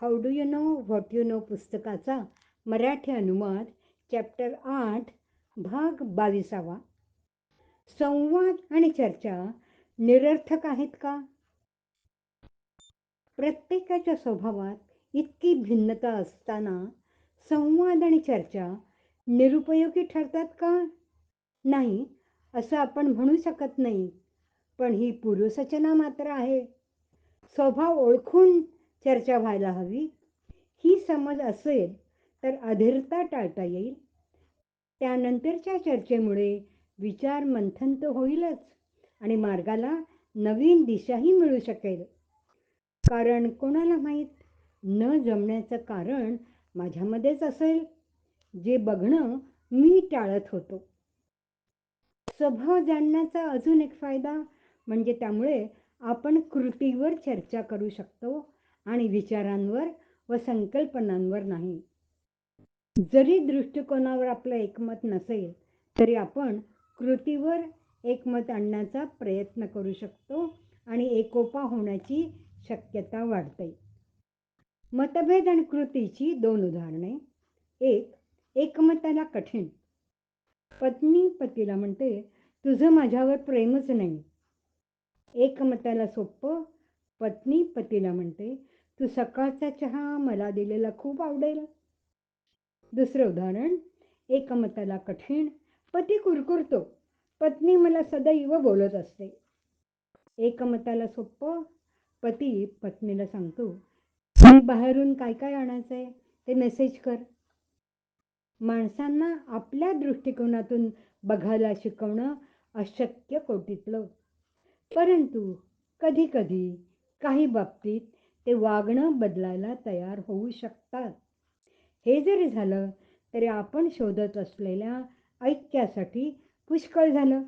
How do you know what you know पुस्तकाचा मराठी अनुवाद chapter आठ भाग बावीसावा. संवाद आणि चर्चा निरर्थक आहेत का? प्रत्येकाच्या स्वभावात इतकी भिन्नता असताना संवाद आणि चर्चा निरुपयोगी ठरतात का? नाही असं आपण म्हणू शकत नाही पण ही पूर्वसूचना मात्र आहे. स्वभाव ओळखून चर्चा व्हायला हवी. ही समज असेल तर अधीरता टाळता येईल. त्यानंतरच्या चर्चेमुळे विचार मंथन तर होईलच आणि मार्गाला नवीन दिशाही मिळू शकेल. कारण कोणाला माहीत न जमण्याचं कारण माझ्यामध्येच असेल जे बघणं मी टाळत होतो. स्वभाव जाणण्याचा अजून एक फायदा म्हणजे त्यामुळे आपण कृतीवर चर्चा करू शकतो आणि विचारांवर व संकल्पनांवर नाही. जरी दृष्टिकोनावर आपलं एकमत नसेल तरी आपण कृतीवर एकमत आणण्याचा प्रयत्न करू शकतो आणि एकोपा होण्याची शक्यता वाढते. मतभेद आणि कृतीची दोन उदाहरणे. एक एकमताला कठीण. पत्नी पतीला म्हणते तुझं माझ्यावर प्रेमच नाही. एकमताला सोपं पत्नी पतीला म्हणते तू सकाळचा चहा मला दिलेला खूप आवडेल. दुसरं उदाहरण एकमताला कठीण पती कुरकुरतो. पत्नी मला सदैव बोलत असते. एकमताला सोपं पती पत्नीला सांगतो बाहेरून काय काय आणायचं आहे ते मेसेज कर. माणसांना आपल्या दृष्टिकोनातून बघायला शिकवणं अशक्य कोटीतलं. परंतु कधी कधी काही बाबतीत ते वागणं बदलायला तयार होऊ शकतात. हे जरी झालं तरी आपण शोधत असलेल्या ऐक्यासाठी पुष्कळ झालं.